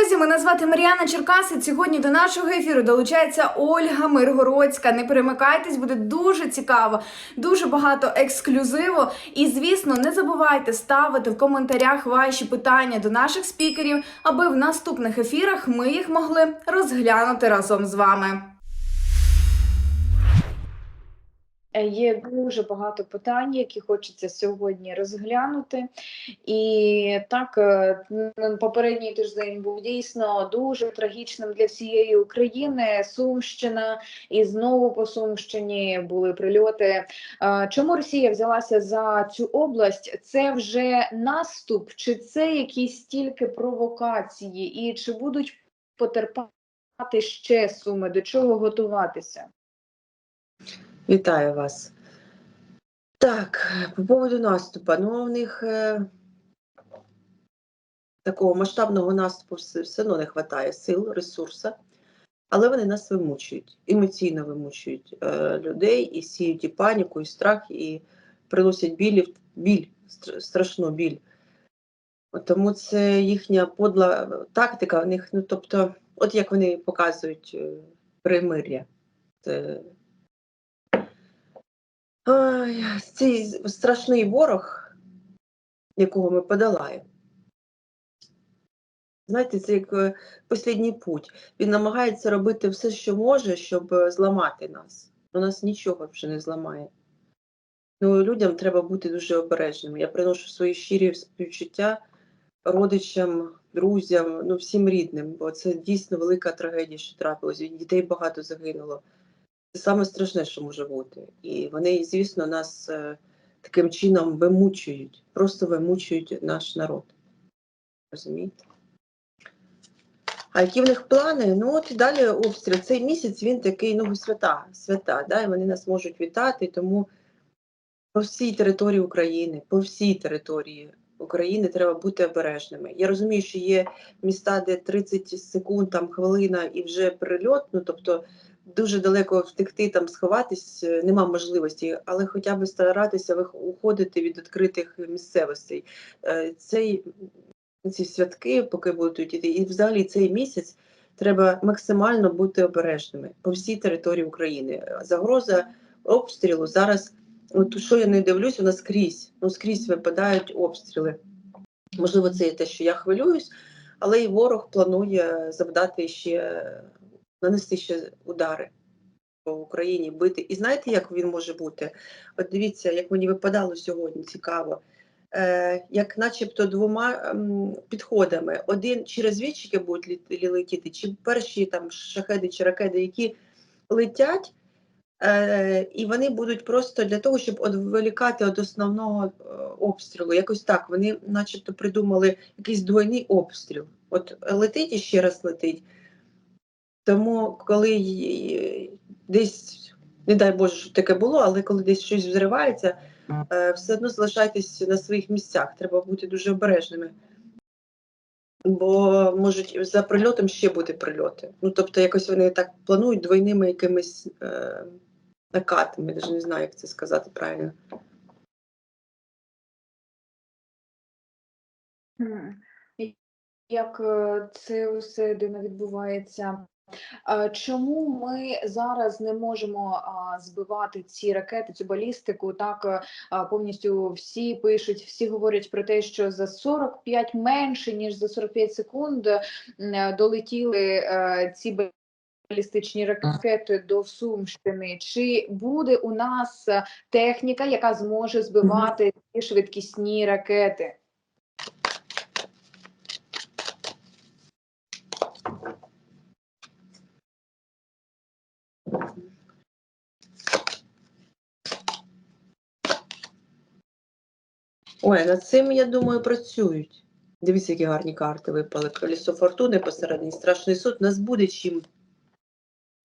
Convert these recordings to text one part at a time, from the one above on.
Друзі, мене звати Мар'яна Черкасець. Сьогодні до нашого ефіру долучається Ольга Миргородська. Не перемикайтесь, буде дуже цікаво, дуже багато ексклюзиву. І звісно, не забувайте ставити в коментарях ваші питання до наших спікерів, аби в наступних ефірах ми їх могли розглянути разом з вами. Є дуже багато питань, які хочеться сьогодні розглянути. І так, е, попередній тиждень був дійсно дуже трагічним для всієї України. Сумщина, і знову по Сумщині були прильоти. Е, Чому Росія взялася за цю область? Це вже наступ, чи це якісь тільки провокації, і чи будуть потерпати ще суми? До чого готуватися? Вітаю вас. Так, по поводу наступу. Ну, у них е, такого масштабного наступу все, одно не вистачає сил, ресурсу, але вони нас вимучують, емоційно вимучують е, людей і сіють і паніку, і страх, і приносять біль, біль стр- страшну біль. Тому це їхня подла тактика. У них, ну, тобто, от як вони показують е, примир'я. Це Ой, цей страшний ворог, якого ми подолаємо. Знаєте, це як е, послідній путь. Він намагається робити все, що може, щоб е, зламати нас. У нас нічого вже не зламає. Ну, людям треба бути дуже обережними. Я приношу свої щирі співчуття родичам, друзям, ну всім рідним, бо це дійсно велика трагедія, що трапилось. Дітей багато загинуло. Це саме страшне, що може бути. І вони, звісно, нас е, таким чином вимучують, просто вимучують наш народ. Розумієте? А які в них плани? Ну, от далі обстріл. Цей місяць він такий, ну, свята, свята, да? і вони нас можуть вітати, тому по всій території України, по всій території України треба бути обережними. Я розумію, що є міста, де 30 секунд, там хвилина і вже прильот, ну тобто дуже далеко втекти, там сховатись, е, нема можливості, але хоча б старатися уходити від відкритих місцевостей. Е, Цей, ці святки, поки будуть йти, і взагалі цей місяць треба максимально бути обережними по всій території України. Загроза обстрілу зараз, от що я не дивлюсь, нас скрізь, ну скрізь випадають обстріли. Можливо, це є те, що я хвилююсь, але і ворог планує завдати ще нанести ще удари по Україні, бити. І знаєте, як він може бути? От дивіться, як мені випадало сьогодні, цікаво. Е, як начебто двома ем, підходами. Один чи розвідчики будуть літ- летіти, чи перші там шахеди чи ракети, які летять, е, і вони будуть просто для того, щоб відволікати від основного е, обстрілу. Якось так. Вони начебто придумали якийсь двойний обстріл. От летить і ще раз летить. Тому, коли десь, не дай Боже, щоб таке було, але коли десь щось взривається, е, все одно залишайтесь на своїх місцях. Треба бути дуже обережними. Бо можуть за прильотом ще бути прильоти. Ну, тобто, якось вони так планують двойними якимись е, накатами. Я навіть не знаю, як це сказати правильно. Як е, це все дивно відбувається? А Чому ми зараз не можемо збивати ці ракети, цю балістику? Так е, повністю всі пишуть, всі говорять про те, що за 45 менше ніж за 45 секунд е, долетіли е, ці балістичні ракети до Сумщини. Чи буде у нас е, техніка, яка зможе збивати ці швидкісні ракети? Ой, над цим, я думаю, працюють. Дивіться, які гарні карти випали. Колесо фортуни посередині, страшний суд. Нас буде чим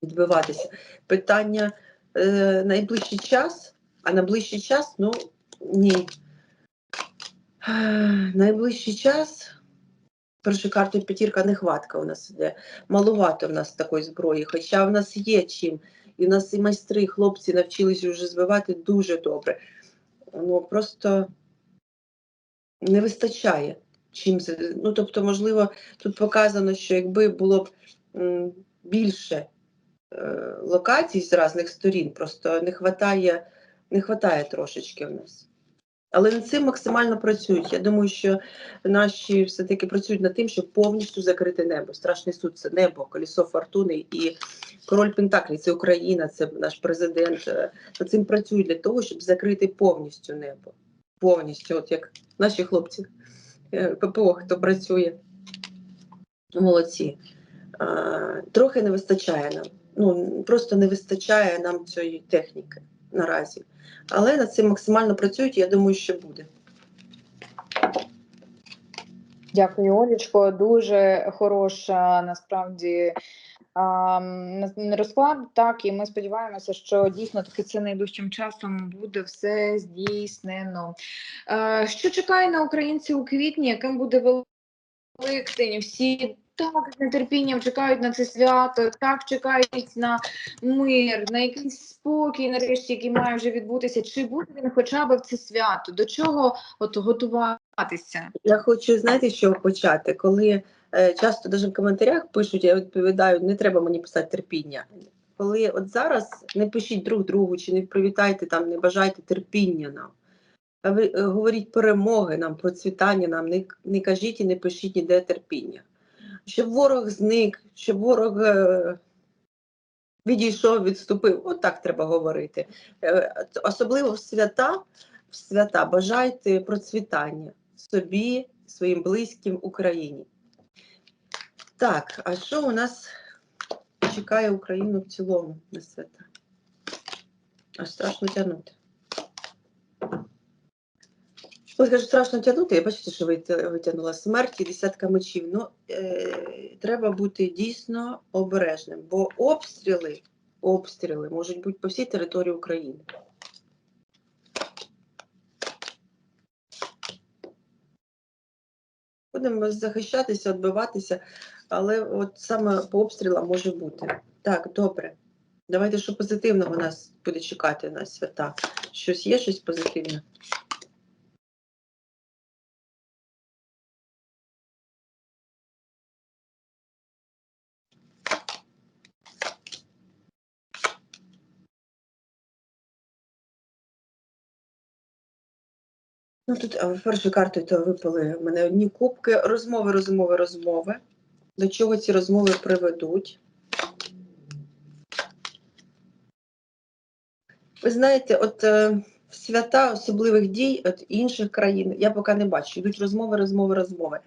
відбиватися. Питання е, найближчий час, а на ближчий час, ну ні. Найближчий час. Перша карта п'ятірка нехватка у нас іде. Малувато в нас такої зброї, хоча в нас є чим. І в нас і майстри, і хлопці навчилися вже збивати дуже добре. Ну просто не вистачає. чим. Ну, тобто, можливо, тут показано, що якби було б більше е, локацій з різних сторін, просто не хватає, не хватає трошечки в нас. Але над цим максимально працюють. Я думаю, що наші все-таки працюють над тим, щоб повністю закрити небо. Страшний суд це небо, колесо фортуни і король Пентаклі це Україна, це наш президент. Е, Над цим працюють для того, щоб закрити повністю небо. Повністю, от як наші хлопці е, ППО, хто працює. Молодці. Трохи не вистачає нам. Ну, просто не вистачає нам цієї техніки наразі. Але над цим максимально працюють, я думаю, що буде. Дякую, Олічко. Дуже хороша насправді розклад. Так, і ми сподіваємося, що дійсно таки це найближчим часом буде все здійснено. Е, Що чекає на українців у квітні? Яким буде Великдень? Всі так з нетерпінням чекають на це свято, так чекають на мир, на якийсь спокій, нарешті, який має вже відбутися. Чи буде він хоча б в це свято? До чого от готуватися? Я хочу, знаєте, з чого почати? Коли часто навіть в коментарях пишуть, я відповідаю, не треба мені писати терпіння. Коли от зараз не пишіть друг другу, чи не привітайте там, не бажайте терпіння нам. А ви е, говоріть перемоги нам, процвітання нам, не, не кажіть і не пишіть ніде терпіння. Щоб ворог зник, щоб ворог е, відійшов, відступив. От так треба говорити. Е, Особливо в свята, в свята бажайте процвітання собі, своїм близьким Україні. Так, а що у нас чекає Україну в цілому на свята? Аж страшно тягнути. Ось кажу, страшно тягнути. Я бачите, що вит- витягнула смерть і десятка мечів. Ну, е, треба бути дійсно обережним, бо обстріли, обстріли можуть бути по всій території України. Будемо захищатися, відбиватися, але от саме по обстрілам може бути. Так, добре. Давайте, що позитивного нас буде чекати на свята. Щось є, щось позитивне. Ну тут першою картою то випали в мене одні кубки, розмови, розмови, розмови. До чого ці розмови приведуть? Ви знаєте, от е, свята особливих дій от інших країн я поки не бачу. Йдуть розмови, розмови, розмови.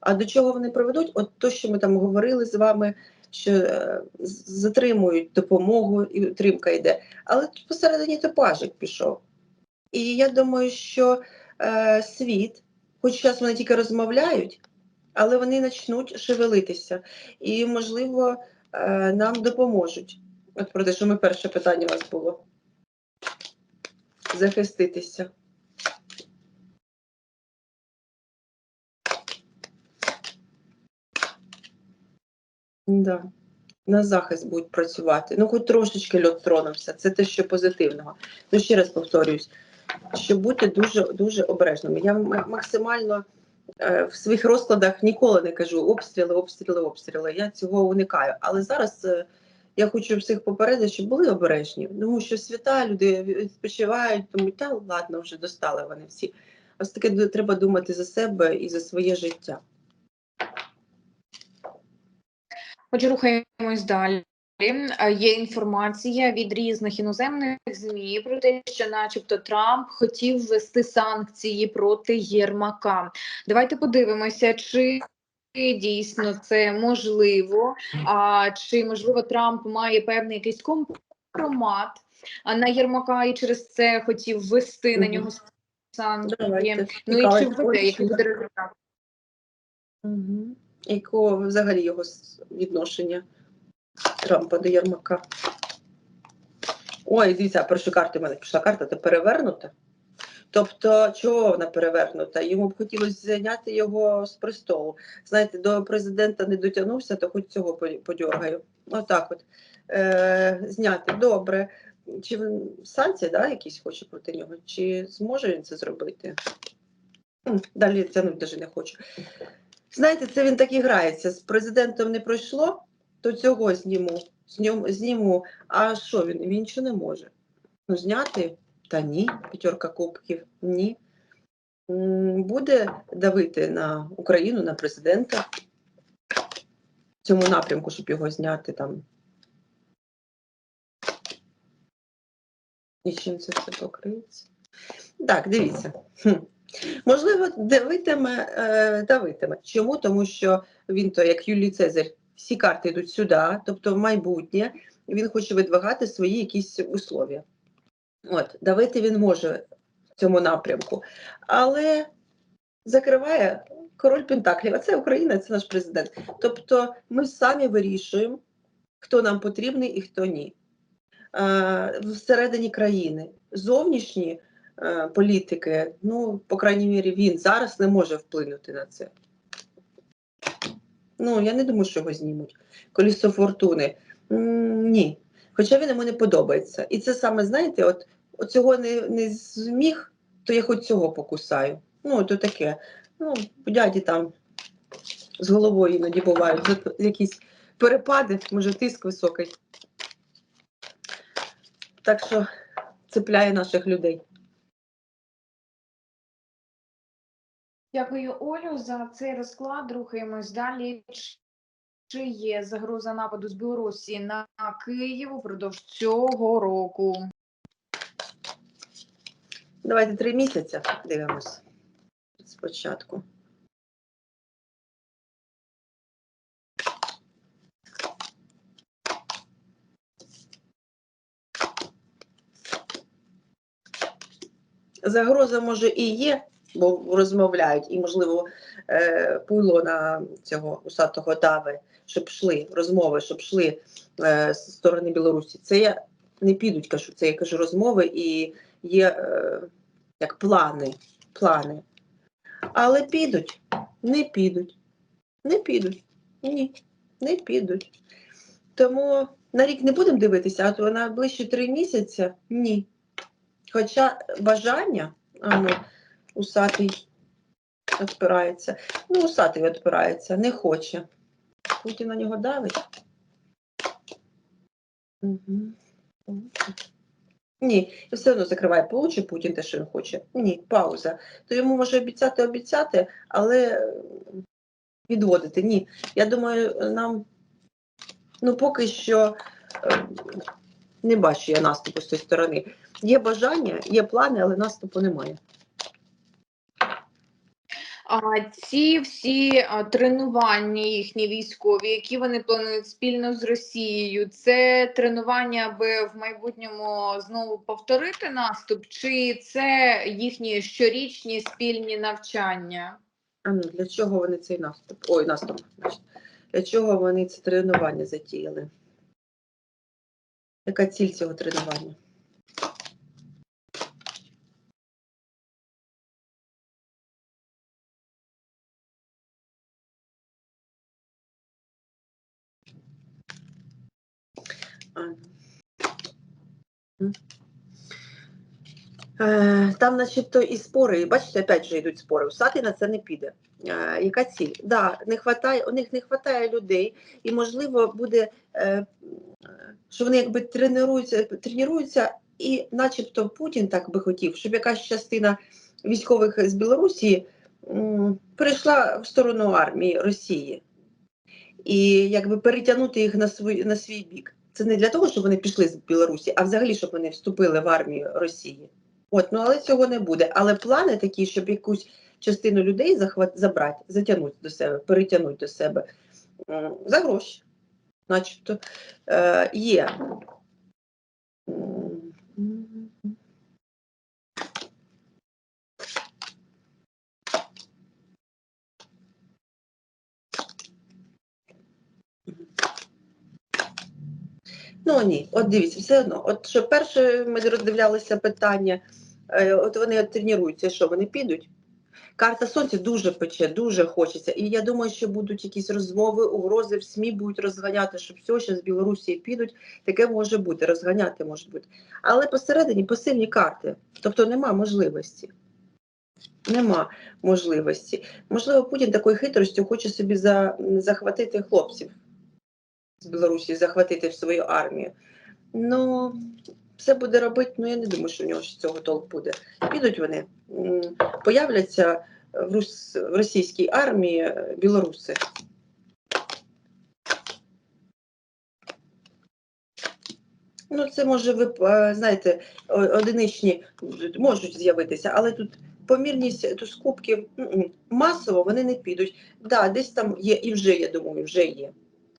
А до чого вони приведуть? От то, що ми там говорили з вами, що е, затримують допомогу і тримка йде. Але тут посередині топажик пішов. І я думаю, що е, світ, хоч зараз вони тільки розмовляють, але вони почнуть шевелитися. І, можливо, е, нам допоможуть. От про те, що ми перше питання у вас було. Захиститися. Да. На захист будуть працювати. Ну, хоч трошечки льот тронувся. Це те, що позитивного. Ну, ще раз повторююсь, щоб бути дуже дуже обережними. Я максимально в своїх розкладах ніколи не кажу обстріли, обстріли, обстріли. Я цього уникаю. Але зараз е, я хочу всіх попередити, щоб були обережні. Тому що свята люди відпочивають, тому та ладно, вже достали вони всі. Ось таке треба думати за себе і за своє життя. Отже, рухаємось далі. Е, Є інформація від різних іноземних ЗМІ про те, що, начебто, Трамп хотів ввести санкції проти Єрмака. Давайте подивимося, чи дійсно це можливо, а чи можливо Трамп має певний якийсь компромат на Єрмака і через це хотів ввести на нього санкції. Ну і чи буде, який буде результат? Угу. Якого взагалі його відношення Трампа до Єрмака? Ой, дивіться, першу карту в мене пішла карта, то перевернута. Тобто, чого вона перевернута? Йому б хотілося зайняти його з престолу. Знаєте, до президента не дотягнувся, то хоч цього по- подьоргаю. Отак от. Е, зняти. Добре. Чи він санкції да, якісь хоче проти нього? Чи зможе він це зробити? Далі тягнути навіть не хочу. Знаєте, це він так і грається. З президентом не пройшло, то цього зніму. Зніму. А що він? Він нічого не може. Ну, зняти? Та ні. П'ятерка кубків. Ні. Буде давити на Україну, на президента в цьому напрямку, щоб його зняти там. І чим це все покриється? Так, дивіться. Можливо, давитиме, е, давитиме. Чому? Тому що він то, як Юлій Цезарь, всі карти йдуть сюди, тобто в майбутнє, він хоче видвигати свої якісь условия. От, давити він може в цьому напрямку, але закриває король Пентаклів, а це Україна, це наш президент. Тобто ми самі вирішуємо, хто нам потрібний і хто ні. Е, всередині країни. Зовнішні е, політики, ну, по крайній мірі, він зараз не може вплинути на це. Ну, я не думаю, що його знімуть. Колісо фортуни. Ні. Хоча він йому не подобається. І це саме, знаєте, от, цього не, не зміг, то я хоч цього покусаю. Ну, то таке. Ну, дяді там з головою іноді бувають якісь перепади, може тиск високий. Так що цепляє наших людей. Дякую, Олю, за цей розклад. Рухаємось далі. Чи є загроза нападу з Білорусі на Київ упродовж цього року? Давайте три місяці дивимось спочатку. Загроза може і є, бо розмовляють, і, можливо, е, пуйло на цього усатого дави, щоб йшли розмови, щоб йшли е, з сторони Білорусі. Це я не підуть, кажу, це я кажу розмови і є е, як плани, плани. Але підуть, не підуть, не підуть, ні, не підуть. Тому на рік не будемо дивитися, а то на ближчі три місяці ні. Хоча бажання, а ну, усатий відпирається. Ну, усатий відпирається, не хоче. Путін на нього давить. Угу. Ні, все одно закриває, получить Путін те, що він хоче. Ні, пауза. То йому може обіцяти, обіцяти, але відводити. Ні. Я думаю, нам ну поки що е, не бачу я наступу з цієї сторони. Є бажання, є плани, але наступу немає. А ці всі тренування їхні військові, які вони планують спільно з Росією, це тренування, аби в майбутньому знову повторити наступ, чи це їхні щорічні спільні навчання? Ну для чого вони цей наступ? Ой, наступ. Для чого вони це тренування затіяли? Яка ціль цього тренування? А, ну. М. Е, Там, начебто, і спори, бачите, опять же йдуть спори. Усатий на це не піде. Е, Яка ціль? Да, не хватає, у них не вистачає людей, і можливо буде, е, що вони якби тренуються, тренуються, і начебто Путін так би хотів, щоб якась частина військових з Білорусі перейшла в сторону армії Росії і якби перетягнути їх на свій, на свій бік. Це не для того, щоб вони пішли з Білорусі, а взагалі, щоб вони вступили в армію Росії. От, ну але цього не буде. Але плани такі, щоб якусь частину людей захват, забрати, затягнути до себе, перетягнути до себе за гроші, начебто, е, є. Ну ні, от дивіться, все одно. От що перше ми роздивлялися питання, е, от вони тренуються, що вони підуть. Карта сонця дуже пече, дуже хочеться. І я думаю, що будуть якісь розмови, угрози в СМІ будуть розганяти, що все, що з Білорусі підуть. Таке може бути, розганяти може бути. Але посередині пасивні карти, тобто нема можливості. Нема можливості. Можливо, Путін такою хитростю хоче собі за, захватити хлопців з Білорусі, захватити в свою армію. Ну, все буде робити, ну я не думаю, що в нього цього толк буде. Підуть вони, появляться в, рус, в російській армії е, білоруси. Ну, це може ви е, знаєте, одиничні можуть з'явитися, але тут помірність тут скупків масово вони не підуть. Да, десь там є, і вже я думаю, вже є.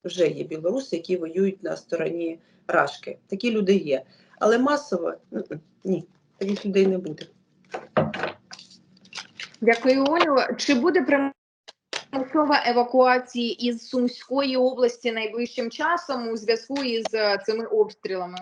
Вже є білоруси, які воюють на стороні Рашки. Такі люди є. Але масово ні, таких людей не буде. Дякую, Олю. Чи буде примусова евакуація із Сумської області найближчим часом у зв'язку із е, цими обстрілами?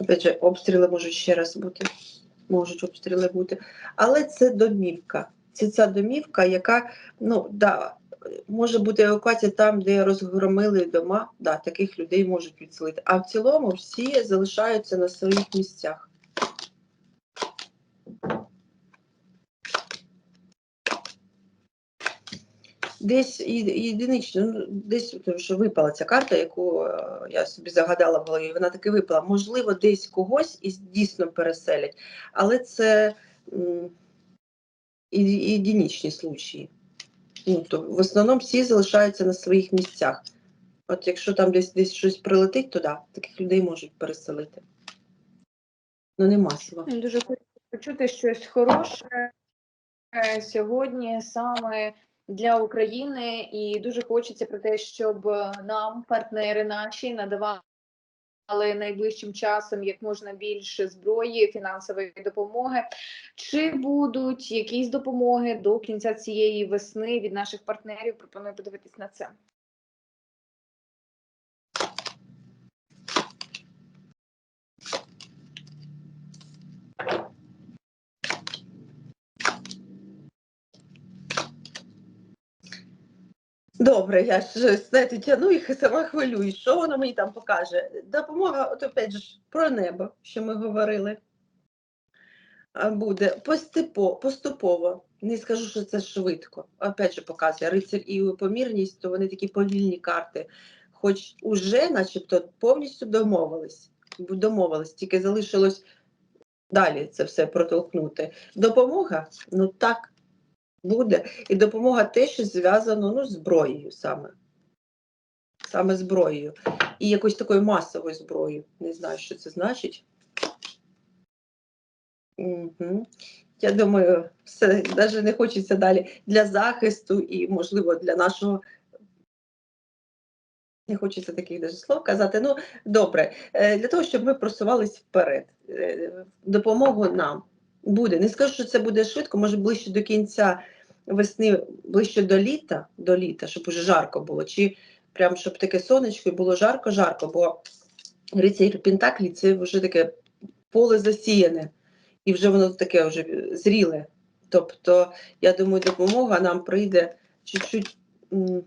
Опять же, обстріли можуть ще раз бути. Можуть обстріли бути. Але це домівка. Це ця домівка, яка, ну, да, може бути евакуація там, де розгромили дома, да, таких людей можуть відселити. А в цілому всі залишаються на своїх місцях. Десь єдинично, ну, десь тому що випала ця карта, яку е, я собі загадала в голові, вона таки випала. Можливо, десь когось і дійсно переселять, але це м, єдиничні случаї. Ну, то в основному всі залишаються на своїх місцях. От якщо там десь десь щось прилетить туди, таких людей можуть переселити. Ну не масово. Дуже хочу почути щось хороше е, сьогодні саме для України, і дуже хочеться про те, щоб е, нам, партнери наші, надавали найближчим часом як можна більше зброї, фінансової допомоги. Чи будуть якісь допомоги до кінця цієї весни від наших партнерів? Пропоную подивитись на це. Добре, я ж знаєте, тяну їх і сама хвилююсь. Що воно мені там покаже? Допомога, от опять же, про небо, що ми говорили. Буде постепо, поступово. Не скажу, що це швидко. Опять же, показує рицар і помірність, то вони такі повільні карти. Хоч уже, начебто, повністю домовились. Домовились, тільки залишилось далі це все протолкнути. Допомога, ну так, буде. І допомога те, що зв'язано ну, з зброєю саме. Саме зброєю. І якоюсь такою масовою зброєю. Не знаю, що це значить. Угу. Я думаю, все навіть не хочеться далі для захисту і, можливо, для нашого. Не хочеться таких даже слов казати. Ну, добре, Е, для того, щоб ми просувались вперед. Е, Допомогу нам буде. Не скажу, що це буде швидко, може ближче до кінця весни, ближче до літа, до літа, щоб уже жарко було, чи прям щоб таке сонечко і було жарко-жарко, бо рицарь Пентаклі це вже таке поле засіяне, і вже воно таке вже зріле. Тобто, я думаю, допомога нам прийде чуть-чуть ну,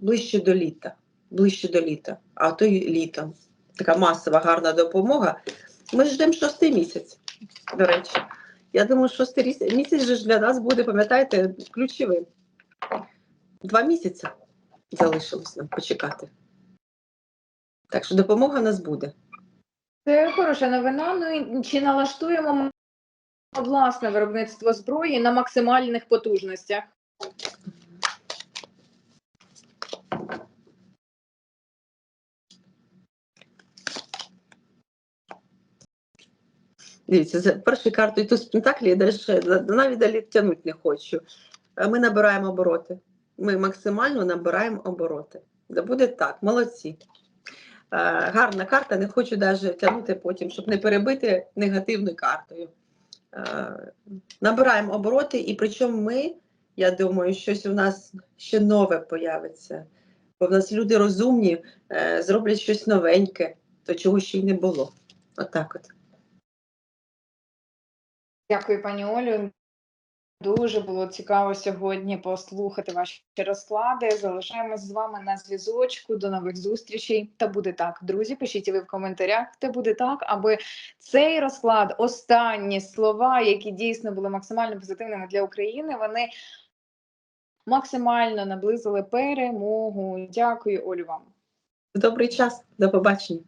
ближче до літа. Ближче до літа, а то й літом. Така масова гарна допомога. Ми ждемо шостий місяць, до речі. Я думаю, шостий місяць же ж для нас буде, пам'ятаєте, ключовим. Два місяці залишилось нам почекати. Так що допомога в нас буде. Це хороша новина. Ну чи налаштуємо власне виробництво зброї на максимальних потужностях? Дивіться, за першою картою туз Пентаклі я дальше, навіть далі тягнути не хочу. Е, Ми набираємо обороти. Ми максимально набираємо обороти. Да буде так, молодці. Е, Гарна карта, не хочу навіть тягнути потім, щоб не перебити негативною картою. Е, Набираємо обороти, і причому ми, я думаю, щось у нас ще нове появиться. Бо в нас люди розумні, е, зроблять щось новеньке, то чого ще й не було. Отак от. Дякую, пані Олю. Дуже було цікаво сьогодні послухати ваші розклади. Залишаємось з вами на зв'язочку. До нових зустрічей. Та буде так. Друзі, пишіть ви в коментарях. Та буде так, аби цей розклад, останні слова, які дійсно були максимально позитивними для України, вони максимально наблизили перемогу. Дякую, Олю вам. Добрий час, до побачення.